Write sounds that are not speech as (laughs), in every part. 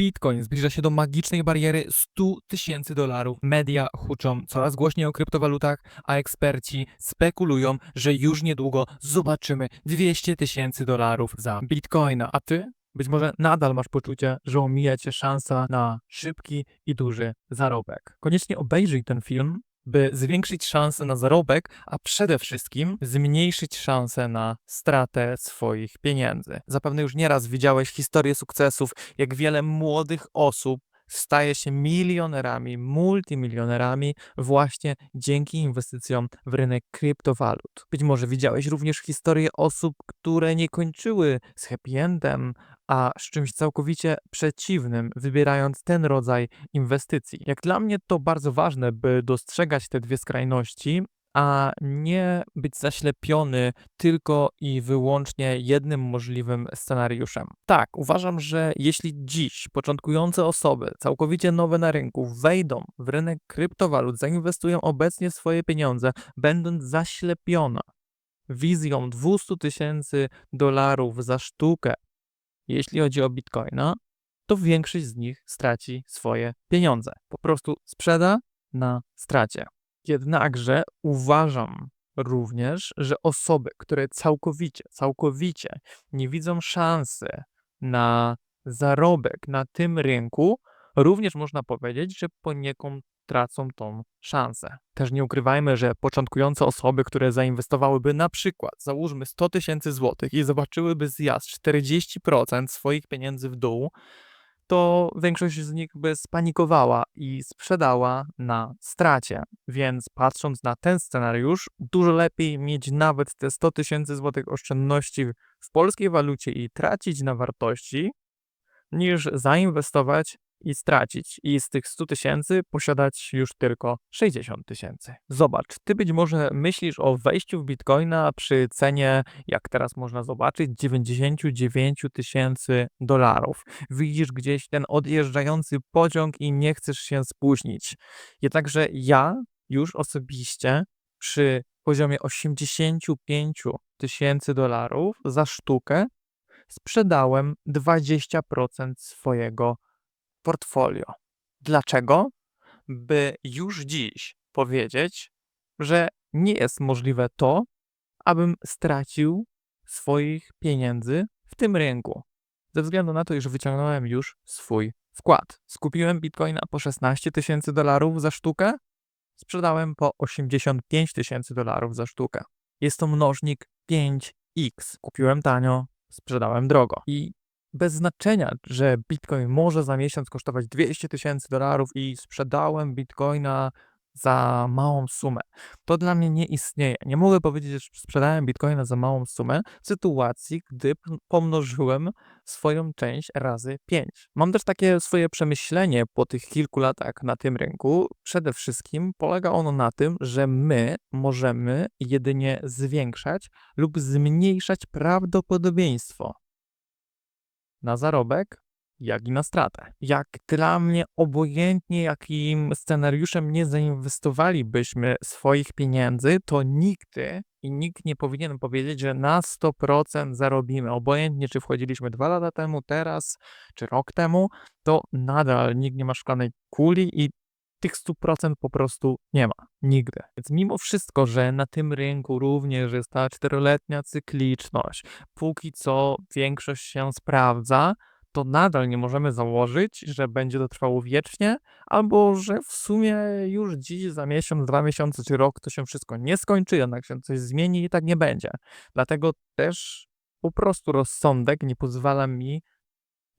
Bitcoin zbliża się do magicznej bariery 100 tysięcy dolarów. Media huczą coraz głośniej o kryptowalutach, a eksperci spekulują, że już niedługo zobaczymy 200 tysięcy dolarów za Bitcoina. A ty? Być może nadal masz poczucie, że omija cię szansa na szybki i duży zarobek. Koniecznie obejrzyj ten film, by zwiększyć szanse na zarobek, a przede wszystkim zmniejszyć szanse na stratę swoich pieniędzy. Zapewne już nieraz widziałeś historię sukcesów, jak wiele młodych osób staje się milionerami, multimilionerami właśnie dzięki inwestycjom w rynek kryptowalut. Być może widziałeś również historie osób, które nie kończyły z happy endem, a z czymś całkowicie przeciwnym, wybierając ten rodzaj inwestycji. Jak dla mnie to bardzo ważne, by dostrzegać te dwie skrajności, a nie być zaślepiony tylko i wyłącznie jednym możliwym scenariuszem. Tak, uważam, że jeśli dziś początkujące osoby, całkowicie nowe na rynku, wejdą w rynek kryptowalut, zainwestują obecnie swoje pieniądze, będąc zaślepiona wizją 200 tysięcy dolarów za sztukę, jeśli chodzi o bitcoina, to większość z nich straci swoje pieniądze. Po prostu sprzeda na stracie. Jednakże uważam również, że osoby, które całkowicie, całkowicie nie widzą szansy na zarobek na tym rynku, również można powiedzieć, że poniekąd tracą tą szansę. Też nie ukrywajmy, że początkujące osoby, które zainwestowałyby na przykład, załóżmy 100 tysięcy złotych i zobaczyłyby zjazd 40% swoich pieniędzy w dół, to większość z nich by spanikowała i sprzedała na stracie. Więc patrząc na ten scenariusz, dużo lepiej mieć nawet te 100 tysięcy złotych oszczędności w polskiej walucie i tracić na wartości, niż zainwestować i stracić. I z tych 100 tysięcy posiadać już tylko 60 tysięcy. Zobacz, ty być może myślisz o wejściu w bitcoina przy cenie, jak teraz można zobaczyć, 99 tysięcy dolarów. Widzisz gdzieś ten odjeżdżający pociąg i nie chcesz się spóźnić. Jednakże ja już osobiście przy poziomie 85 tysięcy dolarów za sztukę sprzedałem 20% swojego portfolio. Dlaczego? By już dziś powiedzieć, że nie jest możliwe to, abym stracił swoich pieniędzy w tym rynku. Ze względu na to, iż wyciągnąłem już swój wkład. Skupiłem bitcoina po 16 tysięcy dolarów za sztukę, sprzedałem po 85 tysięcy dolarów za sztukę. Jest to mnożnik 5x. Kupiłem tanio, sprzedałem drogo. I bez znaczenia, że bitcoin może za miesiąc kosztować 200 tysięcy dolarów i sprzedałem bitcoina za małą sumę. To dla mnie nie istnieje. Nie mogę powiedzieć, że sprzedałem bitcoina za małą sumę w sytuacji, gdy pomnożyłem swoją część razy 5. Mam też takie swoje przemyślenie po tych kilku latach na tym rynku. Przede wszystkim polega ono na tym, że my możemy jedynie zwiększać lub zmniejszać prawdopodobieństwo na zarobek, jak i na stratę. Jak dla mnie obojętnie jakim scenariuszem nie zainwestowalibyśmy swoich pieniędzy, to nigdy i nikt nie powinien powiedzieć, że na 100% zarobimy. Obojętnie czy wchodziliśmy dwa lata temu, teraz, czy rok temu, to nadal nikt nie ma szklanej kuli i tych 100% po prostu nie ma. Nigdy. Więc mimo wszystko, że na tym rynku również jest ta czteroletnia cykliczność, póki co większość się sprawdza, to nadal nie możemy założyć, że będzie to trwało wiecznie, albo że w sumie już dziś, za miesiąc, dwa miesiące czy rok to się wszystko nie skończy, jednak się coś zmieni i tak nie będzie. Dlatego też po prostu rozsądek nie pozwala mi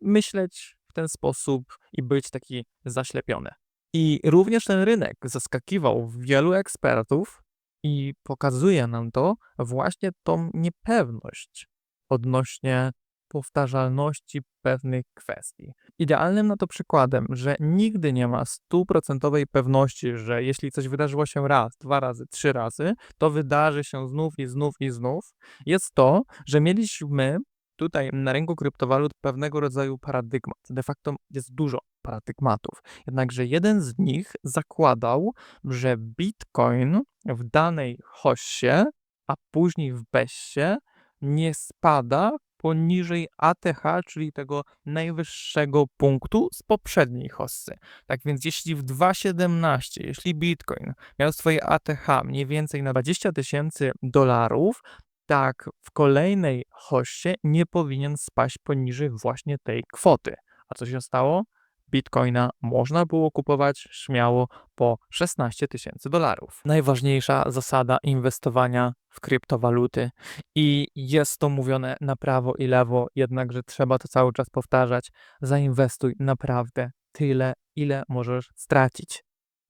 myśleć w ten sposób i być taki zaślepiony. I również ten rynek zaskakiwał wielu ekspertów i pokazuje nam to właśnie tą niepewność odnośnie powtarzalności pewnych kwestii. Idealnym na to przykładem, że nigdy nie ma stuprocentowej pewności, że jeśli coś wydarzyło się raz, dwa razy, trzy razy, to wydarzy się znów i znów i znów, jest to, że mieliśmy tutaj na rynku kryptowalut pewnego rodzaju paradygmat. De facto jest dużo paradygmatów. Jednakże jeden z nich zakładał, że Bitcoin w danej hoście, a później w Bessie nie spada poniżej ATH, czyli tego najwyższego punktu z poprzedniej hossy. Tak więc jeśli w 2.17, jeśli Bitcoin miał swoje ATH mniej więcej na 20 tysięcy dolarów, tak w kolejnej hoście nie powinien spaść poniżej właśnie tej kwoty. A co się stało? Bitcoina można było kupować śmiało po 16 tysięcy dolarów. Najważniejsza zasada inwestowania w kryptowaluty i jest to mówione na prawo i lewo, jednakże trzeba to cały czas powtarzać. Zainwestuj naprawdę tyle, ile możesz stracić.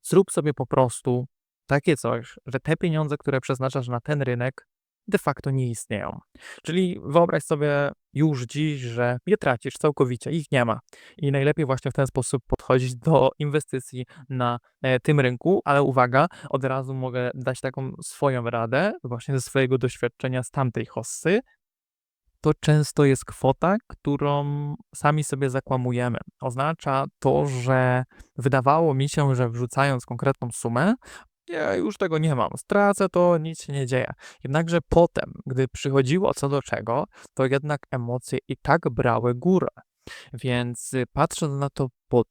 Zrób sobie po prostu takie coś, że te pieniądze, które przeznaczasz na ten rynek, de facto nie istnieją. Czyli wyobraź sobie już dziś, że je tracisz całkowicie, ich nie ma. I najlepiej właśnie w ten sposób podchodzić do inwestycji na e, tym rynku, ale uwaga, od razu mogę dać taką swoją radę, właśnie ze swojego doświadczenia z tamtej hossy. To często jest kwota, którą sami sobie zakłamujemy. Oznacza to, że wydawało mi się, że wrzucając konkretną sumę, ja już tego nie mam, stracę to, nic się nie dzieje. Jednakże potem, gdy przychodziło co do czego, to jednak emocje i tak brały górę. Więc y, patrząc na to pod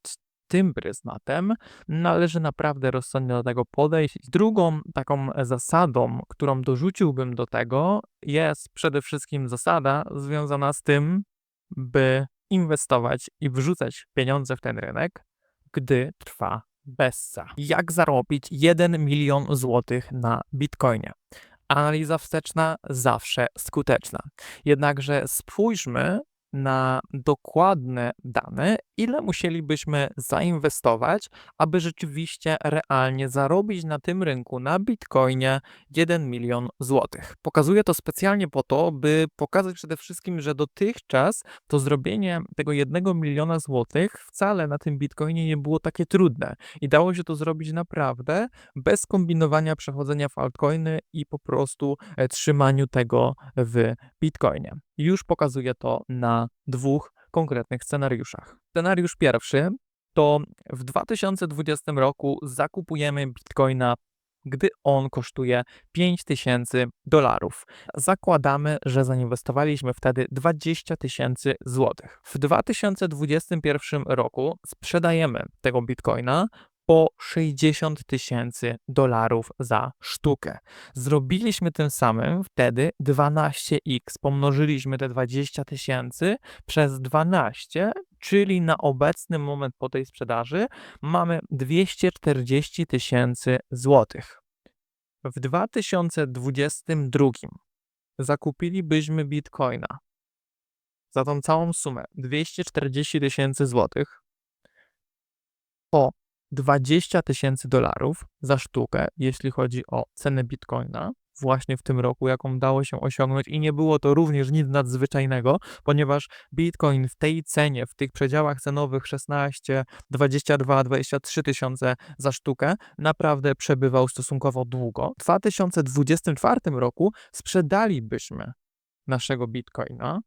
tym pryzmatem, należy naprawdę rozsądnie do tego podejść. Drugą taką zasadą, którą dorzuciłbym do tego, jest przede wszystkim zasada związana z tym, by inwestować i wrzucać pieniądze w ten rynek, gdy trwa Bessa. Jak zarobić 1 milion złotych na Bitcoinie? Analiza wsteczna zawsze skuteczna. Jednakże spójrzmy na dokładne dane, ile musielibyśmy zainwestować, aby rzeczywiście realnie zarobić na tym rynku, na Bitcoinie 1 milion złotych. Pokazuję to specjalnie po to, by pokazać przede wszystkim, że dotychczas to zrobienie tego 1 miliona złotych wcale na tym Bitcoinie nie było takie trudne i dało się to zrobić naprawdę bez kombinowania przechodzenia w altcoiny i po prostu e, trzymaniu tego w Bitcoinie. Już pokazuję to na dwóch konkretnych scenariuszach. Scenariusz pierwszy to w 2020 roku zakupujemy bitcoina, gdy on kosztuje 5000 dolarów. Zakładamy, że zainwestowaliśmy wtedy 20 tysięcy złotych. W 2021 roku sprzedajemy tego bitcoina po 60 tysięcy dolarów za sztukę. Zrobiliśmy tym samym wtedy 12x, pomnożyliśmy te 20 tysięcy przez 12, czyli na obecny moment po tej sprzedaży mamy 240 tysięcy złotych. W 2022 zakupilibyśmy bitcoina za tą całą sumę 240 tysięcy złotych po 20 tysięcy dolarów za sztukę, jeśli chodzi o cenę bitcoina, właśnie w tym roku, jaką udało się osiągnąć, i nie było to również nic nadzwyczajnego, ponieważ bitcoin w tej cenie, w tych przedziałach cenowych 16, 22, 23 tysiące za sztukę, naprawdę przebywał stosunkowo długo. W 2024 roku sprzedalibyśmy naszego bitcoina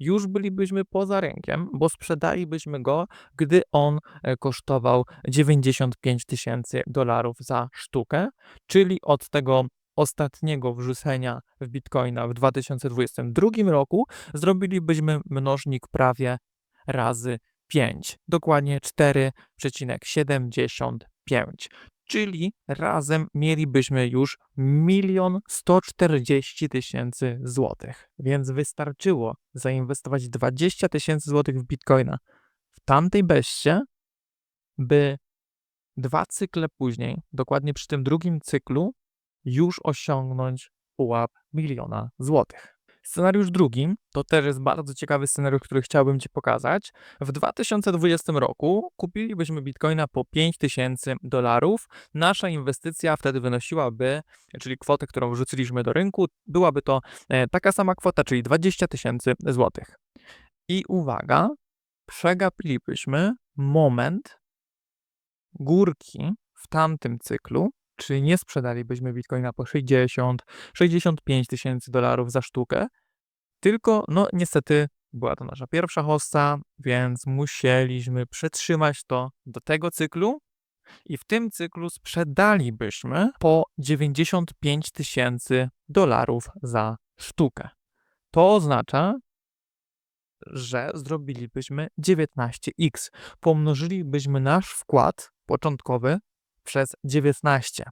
już bylibyśmy poza rynkiem, bo sprzedalibyśmy go, gdy on e, kosztował 95 tysięcy dolarów za sztukę, czyli od tego ostatniego wrzucenia w bitcoina w 2022 roku zrobilibyśmy mnożnik prawie razy 5, dokładnie 4,75 czyli razem mielibyśmy już milion 140 tysięcy złotych. Więc wystarczyło zainwestować 20 tysięcy złotych w bitcoina w tamtej beście, by dwa cykle później, dokładnie przy tym drugim cyklu, już osiągnąć pułap miliona złotych. Scenariusz drugi to też jest bardzo ciekawy scenariusz, który chciałbym Ci pokazać. W 2020 roku kupilibyśmy bitcoina po 5000 dolarów. Nasza inwestycja wtedy wynosiłaby, czyli kwotę, którą wrzuciliśmy do rynku, byłaby to e, taka sama kwota, czyli 20 tysięcy złotych. I uwaga, przegapilibyśmy moment górki w tamtym cyklu, czyli nie sprzedalibyśmy bitcoina po 60, 65 tysięcy dolarów za sztukę, tylko no niestety była to nasza pierwsza hossa, więc musieliśmy przetrzymać to do tego cyklu i w tym cyklu sprzedalibyśmy po 95 tysięcy dolarów za sztukę. To oznacza, że zrobilibyśmy 19x. Pomnożylibyśmy nasz wkład początkowy przez 19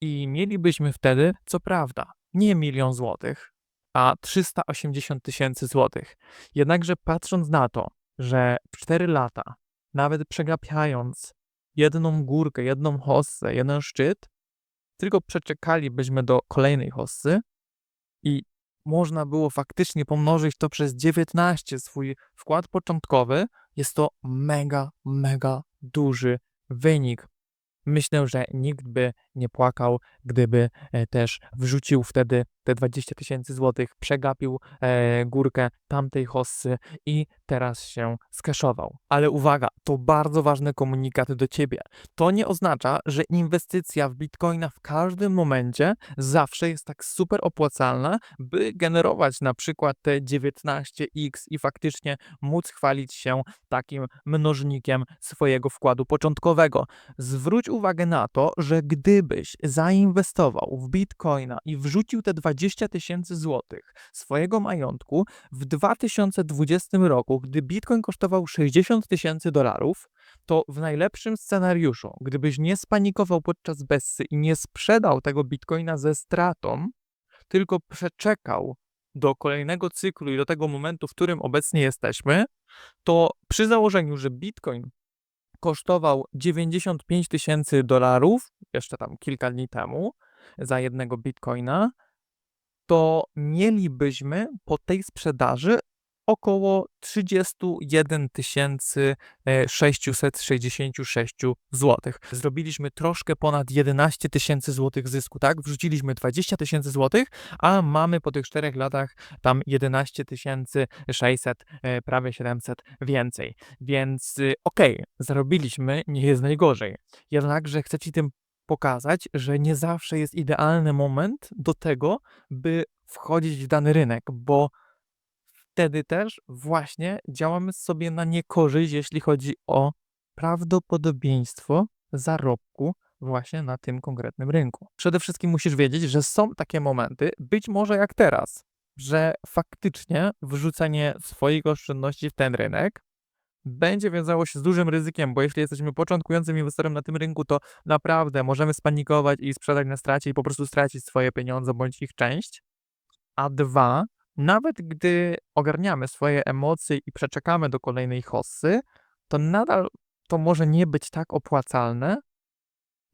i mielibyśmy wtedy, co prawda, nie milion złotych, a 380 tysięcy złotych. Jednakże patrząc na to, że w 4 lata, nawet przegapiając jedną górkę, jedną hossę, jeden szczyt, tylko przeczekalibyśmy do kolejnej hossy i można było faktycznie pomnożyć to przez 19 swój wkład początkowy, jest to mega, mega duży wynik. Myślę, że nikt by nie płakał, gdyby e, też wrzucił wtedy te 20 tysięcy złotych, przegapił e, górkę tamtej hossy i teraz się skeszował. Ale uwaga, to bardzo ważny komunikat do ciebie. To nie oznacza, że inwestycja w bitcoina w każdym momencie zawsze jest tak super opłacalna, by generować na przykład te 19x i faktycznie móc chwalić się takim mnożnikiem swojego wkładu początkowego. Zwróć uwagę na to, że gdybyś zainwestował w bitcoina i wrzucił te 20 tysięcy złotych swojego majątku w 2020 roku, gdy bitcoin kosztował 60 tysięcy dolarów, to w najlepszym scenariuszu, gdybyś nie spanikował podczas bessy i nie sprzedał tego bitcoina ze stratą, tylko przeczekał do kolejnego cyklu i do tego momentu, w którym obecnie jesteśmy, to przy założeniu, że bitcoin kosztował 95 tysięcy dolarów, jeszcze tam kilka dni temu, za jednego bitcoina, to mielibyśmy po tej sprzedaży około 31 666 zł. Zrobiliśmy troszkę ponad 11 tysięcy złotych zysku, tak? Wrzuciliśmy 20 tysięcy złotych, a mamy po tych 4 latach tam 11 600, e, prawie 700 więcej. Więc y, okej, okay, zarobiliśmy, nie jest najgorzej. Jednakże chcę Ci tym pokazać, że nie zawsze jest idealny moment do tego, by wchodzić w dany rynek, bo wtedy też właśnie działamy sobie na niekorzyść, jeśli chodzi o prawdopodobieństwo zarobku właśnie na tym konkretnym rynku. Przede wszystkim musisz wiedzieć, że są takie momenty, być może jak teraz, że faktycznie wrzucenie swoich oszczędności w ten rynek będzie wiązało się z dużym ryzykiem, bo jeśli jesteśmy początkującym inwestorem na tym rynku, to naprawdę możemy spanikować i sprzedać na stracie i po prostu stracić swoje pieniądze bądź ich część. A dwa, nawet gdy ogarniamy swoje emocje i przeczekamy do kolejnej hossy, to nadal to może nie być tak opłacalne,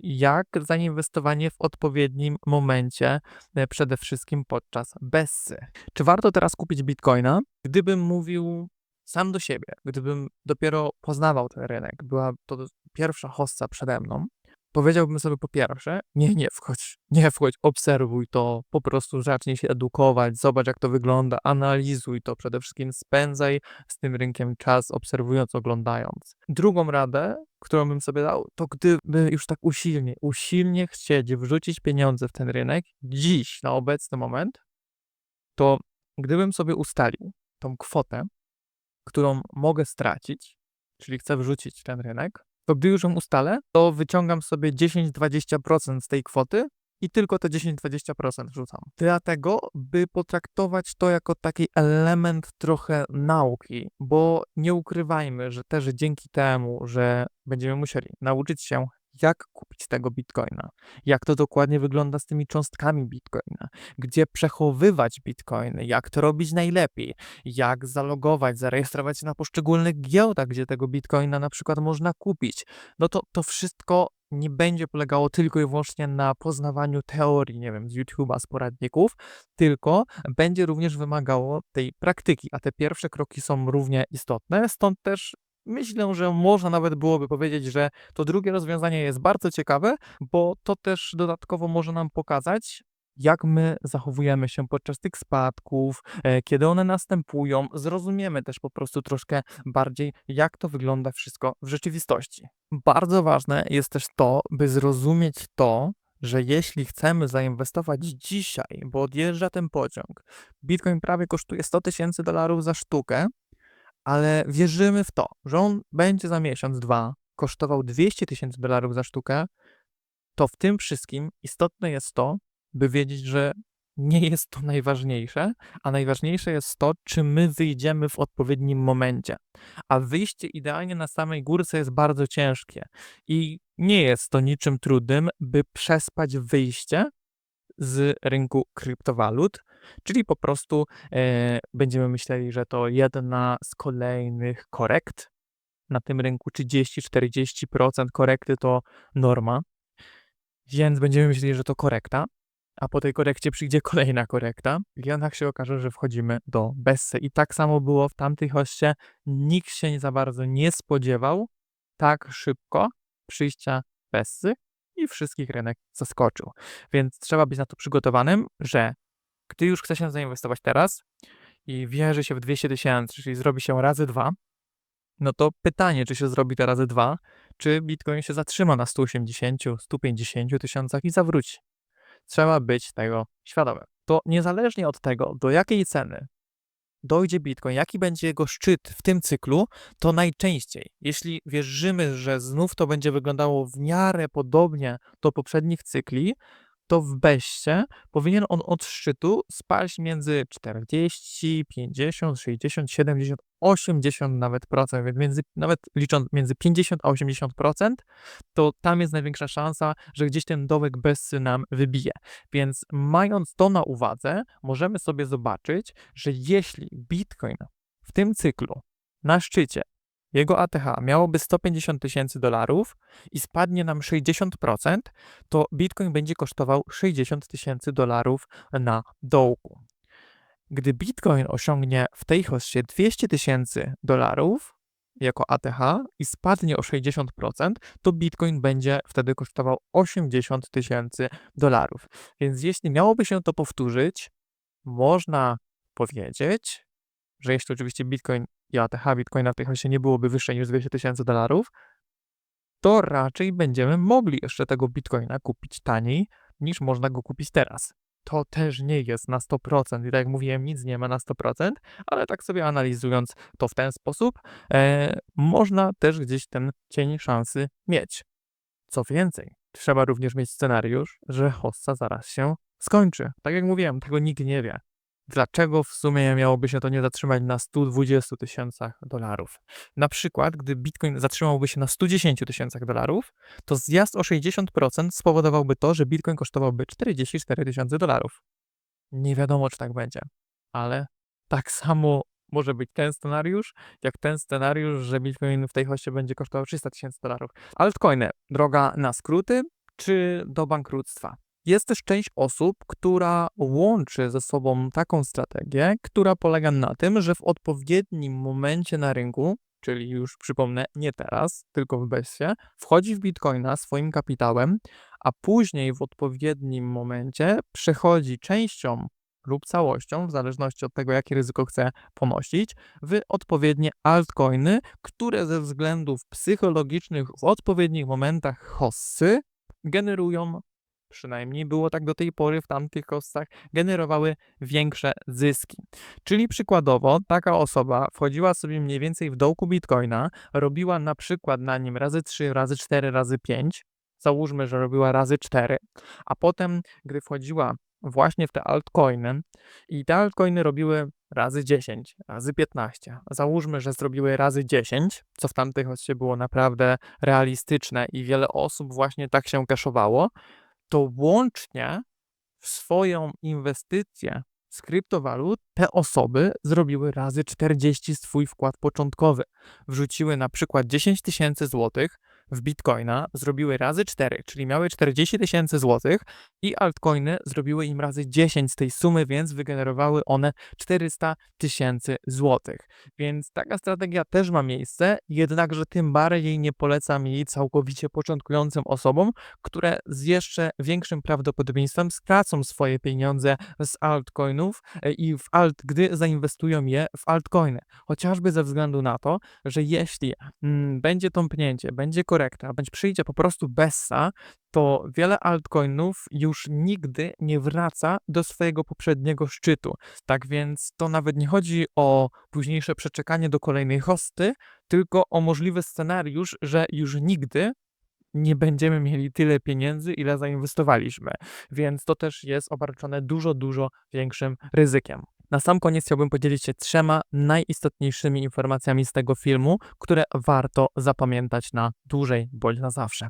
jak zainwestowanie w odpowiednim momencie, e, przede wszystkim podczas bessy. Czy warto teraz kupić bitcoina? Gdybym mówił sam do siebie, gdybym dopiero poznawał ten rynek, była to pierwsza hossa przede mną, powiedziałbym sobie po pierwsze, nie, nie wchodź, nie wchodź, obserwuj to, po prostu zacznij się edukować, zobacz jak to wygląda, analizuj to, przede wszystkim spędzaj z tym rynkiem czas, obserwując, oglądając. Drugą radę, którą bym sobie dał, to gdyby już tak usilnie, usilnie chcieć wrzucić pieniądze w ten rynek, dziś, na obecny moment, to gdybym sobie ustalił tą kwotę, którą mogę stracić, czyli chcę wrzucić ten rynek, to gdy już ją ustalę, to wyciągam sobie 10-20% z tej kwoty i tylko te 10-20% rzucam. Dlatego, by potraktować to jako taki element trochę nauki, bo nie ukrywajmy, że też dzięki temu, że będziemy musieli nauczyć się jak kupić tego bitcoina, jak to dokładnie wygląda z tymi cząstkami bitcoina, gdzie przechowywać bitcoiny, jak to robić najlepiej, jak zalogować, zarejestrować się na poszczególnych giełdach, gdzie tego bitcoina na przykład można kupić. No to to wszystko nie będzie polegało tylko i wyłącznie na poznawaniu teorii, nie wiem, z YouTube'a, z poradników, tylko będzie również wymagało tej praktyki, a te pierwsze kroki są równie istotne, stąd też Myślę, że można nawet byłoby powiedzieć, że to drugie rozwiązanie jest bardzo ciekawe, bo to też dodatkowo może nam pokazać, jak my zachowujemy się podczas tych spadków, e, kiedy one następują. Zrozumiemy też po prostu troszkę bardziej, jak to wygląda wszystko w rzeczywistości. Bardzo ważne jest też to, by zrozumieć to, że jeśli chcemy zainwestować dzisiaj, bo odjeżdża ten pociąg, Bitcoin prawie kosztuje 100 tysięcy dolarów za sztukę, ale wierzymy w to, że on będzie za miesiąc, dwa kosztował 200 tysięcy dolarów za sztukę, to w tym wszystkim istotne jest to, by wiedzieć, że nie jest to najważniejsze, a najważniejsze jest to, czy my wyjdziemy w odpowiednim momencie. A wyjście idealnie na samej górce jest bardzo ciężkie i nie jest to niczym trudnym, by przespać wyjście z rynku kryptowalut, czyli po prostu e, będziemy myśleli, że to jedna z kolejnych korekt na tym rynku 30-40% korekty to norma, więc będziemy myśleli, że to korekta, a po tej korekcie przyjdzie (laughs) kolejna korekta i jednak się okaże, że wchodzimy do Bessy. I tak samo było w tamtej hoście. Nikt się nie za bardzo nie spodziewał tak szybko przyjścia Bessy i wszystkich rynek zaskoczył. Więc trzeba być na to przygotowanym, że gdy już chce się zainwestować teraz i wierzy się w 200 tysięcy, czyli zrobi się razy dwa, no to pytanie, czy się zrobi te razy dwa, czy Bitcoin się zatrzyma na 180, 150 tysiącach i zawróci. Trzeba być tego świadomym. To niezależnie od tego, do jakiej ceny dojdzie Bitcoin, jaki będzie jego szczyt w tym cyklu, to najczęściej, jeśli wierzymy, że znów to będzie wyglądało w miarę podobnie do poprzednich cykli, to w beście powinien on od szczytu spaść między 40, 50, 60, 70, 80 nawet procent, więc między, nawet licząc między 50 a 80 procent, to tam jest największa szansa, że gdzieś ten dołek Bessy nam wybije. Więc mając to na uwadze, możemy sobie zobaczyć, że jeśli Bitcoin w tym cyklu na szczycie jego ATH miałoby 150 tysięcy dolarów i spadnie nam 60%, to Bitcoin będzie kosztował 60 tysięcy dolarów na dołku. Gdy Bitcoin osiągnie w tej hoście 200 tysięcy dolarów jako ATH i spadnie o 60%, to Bitcoin będzie wtedy kosztował 80 tysięcy dolarów. Więc jeśli miałoby się to powtórzyć, można powiedzieć, że jeśli oczywiście Bitcoin i ATH Bitcoina w tej hoście nie byłoby wyższe niż 200 tysięcy dolarów, to raczej będziemy mogli jeszcze tego Bitcoina kupić taniej niż można go kupić teraz. To też nie jest na 100%. I tak jak mówiłem, nic nie ma na 100%, ale tak sobie analizując to w ten sposób, e, można też gdzieś ten cień szansy mieć. Co więcej, trzeba również mieć scenariusz, że hossa zaraz się skończy. Tak jak mówiłem, tego nikt nie wie dlaczego w sumie miałoby się to nie zatrzymać na 120 tysiącach dolarów. Na przykład, gdy Bitcoin zatrzymałby się na 110 tysiącach dolarów, to zjazd o 60% spowodowałby to, że Bitcoin kosztowałby 44 tysiące dolarów. Nie wiadomo, czy tak będzie, ale tak (laughs) samo może być ten scenariusz, jak ten scenariusz, że Bitcoin w tej hoście będzie kosztował 300 tysięcy dolarów. Altcoiny, droga na skróty czy do bankructwa? Jest też część osób, która łączy ze sobą taką strategię, która polega na tym, że w odpowiednim momencie na rynku, czyli już przypomnę, nie teraz, tylko w BESie, wchodzi w Bitcoina swoim kapitałem, a później w odpowiednim momencie przechodzi częścią lub całością, w zależności od tego, jakie ryzyko chce ponosić, w odpowiednie altcoiny, które ze względów psychologicznych w odpowiednich momentach hossy generują przynajmniej było tak do tej pory w tamtych kostach, generowały większe zyski. Czyli przykładowo taka osoba wchodziła sobie mniej więcej w dołku bitcoina, robiła na przykład na nim razy 3, razy 4, razy 5, załóżmy, że robiła razy 4, a potem, gdy wchodziła właśnie w te altcoiny i te altcoiny robiły razy 10, razy 15. Załóżmy, że zrobiły razy 10, co w tamtych oczywiście było naprawdę realistyczne i wiele osób właśnie tak się kaszowało, to łącznie w swoją inwestycję z kryptowalut te osoby zrobiły razy 40 swój wkład początkowy. Wrzuciły na przykład 10 tysięcy złotych, w bitcoina zrobiły razy 4, czyli miały 40 tysięcy złotych i altcoiny zrobiły im razy 10 z tej sumy, więc wygenerowały one 400 tysięcy złotych. Więc taka strategia też ma miejsce, jednakże tym bardziej nie polecam jej całkowicie początkującym osobom, które z jeszcze większym prawdopodobieństwem stracą swoje pieniądze z altcoinów e, i w alt, gdy zainwestują je w altcoiny. Chociażby ze względu na to, że jeśli mm, będzie tąpnięcie, będzie korekta, korekta, bądź przyjdzie po prostu Bessa, to wiele altcoinów już nigdy nie wraca do swojego poprzedniego szczytu. Tak więc to nawet nie chodzi o późniejsze przeczekanie do kolejnej hosty, tylko o możliwy scenariusz, że już nigdy nie będziemy mieli tyle pieniędzy, ile zainwestowaliśmy. Więc to też jest obarczone dużo, dużo większym ryzykiem. Na sam koniec chciałbym podzielić się trzema najistotniejszymi informacjami z tego filmu, które warto zapamiętać na dłużej bądź na zawsze.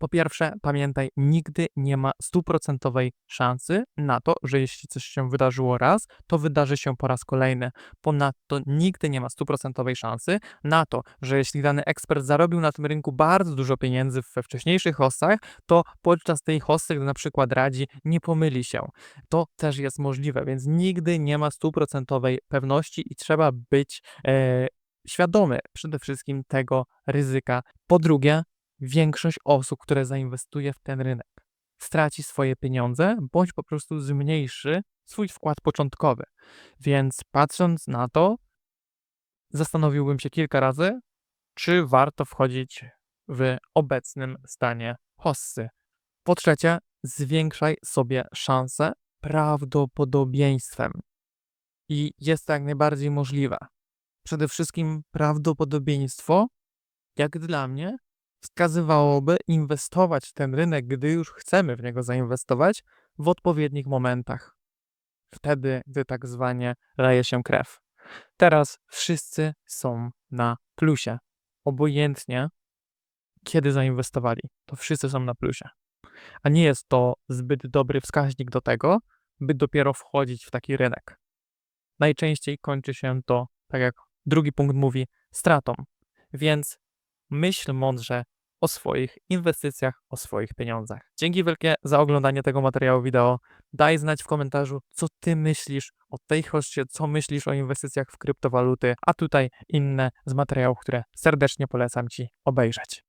Po pierwsze, pamiętaj, nigdy nie ma stuprocentowej szansy na to, że jeśli coś się wydarzyło raz, to wydarzy się po raz kolejny. Ponadto nigdy nie ma stuprocentowej szansy na to, że jeśli dany ekspert zarobił na tym rynku bardzo dużo pieniędzy we wcześniejszych hossach, to podczas tej hossy, gdy na przykład radzi, nie pomyli się. To też jest możliwe, więc nigdy nie ma stuprocentowej pewności i trzeba być e, świadomy przede wszystkim tego ryzyka. Po drugie, większość osób, które zainwestuje w ten rynek, straci swoje pieniądze bądź po prostu zmniejszy swój wkład początkowy. Więc patrząc na to, zastanowiłbym się kilka razy, czy warto wchodzić w obecnym stanie hossy. Po trzecie, zwiększaj sobie szanse prawdopodobieństwem. I jest to jak najbardziej możliwe. Przede wszystkim prawdopodobieństwo, jak dla mnie, wskazywałoby inwestować w ten rynek, gdy już chcemy w niego zainwestować, w odpowiednich momentach. Wtedy, gdy tak zwanie leje się krew. Teraz wszyscy są na plusie. Obojętnie, kiedy zainwestowali, to wszyscy są na plusie. A nie jest to zbyt dobry wskaźnik do tego, by dopiero wchodzić w taki rynek. Najczęściej kończy się to, tak jak drugi punkt mówi, stratą. Więc myśl mądrze o swoich inwestycjach, o swoich pieniądzach. Dzięki wielkie za oglądanie tego materiału wideo. Daj znać w komentarzu, co ty myślisz o tej hoście, co myślisz o inwestycjach w kryptowaluty, a tutaj inne z materiałów, które serdecznie polecam ci obejrzeć.